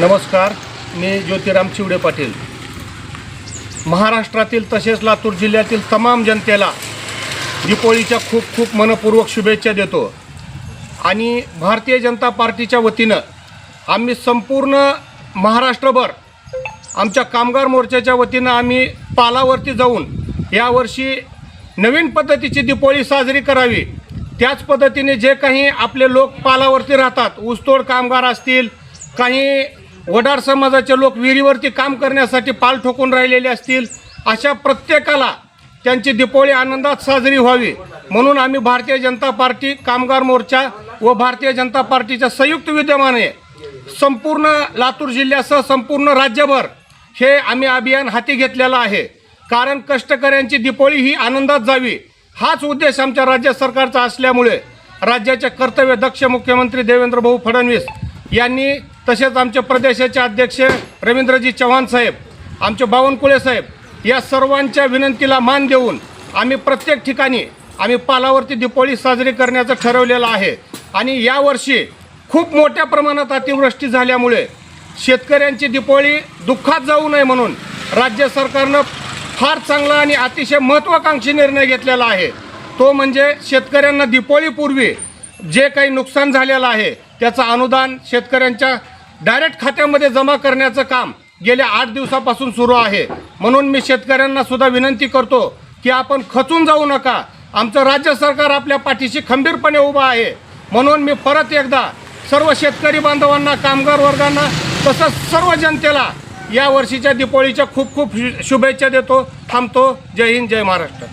नमस्कार मी ज्योतिराम चिवडे पाटील. महाराष्ट्रातील तसेच लातूर जिल्ह्यातील तमाम जनतेला दीपोळीच्या खूप खूप मनपूर्वक शुभेच्छा देतो. आणि भारतीय जनता पार्टीच्या वतीनं आम्ही संपूर्ण महाराष्ट्रभर आमच्या कामगार मोर्चाच्या वतीनं आम्ही पालावरती जाऊन यावर्षी नवीन पद्धतीची दीपोळी साजरी करावी. त्याच पद्धतीने जे काही आपले लोक पालावरती राहतात ऊसतोड कामगार असतील काही वडार समाजाचे लोक विहिरीवरती काम करण्यासाठी पाल ठोकून राहिलेले असतील अशा प्रत्येकाला त्यांची दीपोळी आनंदात साजरी व्हावी. म्हणून आम्ही भारतीय जनता पार्टी कामगार मोर्चा व भारतीय जनता पार्टीच्या संयुक्त विद्यमाने संपूर्ण लातूर जिल्ह्यासह संपूर्ण राज्यभर हे आम्ही अभियान हाती घेतलेलं आहे. कारण कष्टकऱ्यांची दीपोळी ही आनंदात जावी हाच उद्देश आमच्या राज्य सरकारचा असल्यामुळे राज्याचे कर्तव्य दक्ष मुख्यमंत्री देवेंद्र भाऊ फडणवीस यांनी तसेच आमचे प्रदेशाचे अध्यक्ष रवींद्रजी चव्हाण साहेब आमचे बावनकुळे साहेब या सर्वांच्या विनंतीला मान देऊन आम्ही प्रत्येक ठिकाणी आम्ही पालावरती दीपोळी साजरी करण्याचं ठरवलेलं आहे. आणि यावर्षी खूप मोठ्या प्रमाणात अतिवृष्टी झाल्यामुळे शेतकऱ्यांची दीपोळी दुःखात जाऊ नये म्हणून राज्य सरकारनं फार चांगला आणि अतिशय महत्त्वाकांक्षी निर्णय घेतलेला आहे. तो म्हणजे शेतकऱ्यांना दीपोळीपूर्वी जे काही नुकसान झालेलं आहे त्याचं अनुदान शेतकऱ्यांच्या डायरेक्ट खात्यामध्ये जमा करण्याचं काम गेल्या आठ दिवसापासून सुरू आहे. म्हणून मी शेतकऱ्यांना सुद्धा विनंती करतो की आपण खचून जाऊ नका. आमचं राज्य सरकार आपल्या पाठीशी खंबीरपणे उभं आहे. म्हणून मी परत एकदा सर्व शेतकरी बांधवांना कामगार वर्गांना तसंच सर्व जनतेला या वर्षीच्या दीपोळीच्या खूप खूप शु- शुभेच्छा देतो थांबतो. जय हिंद जय महाराष्ट्र.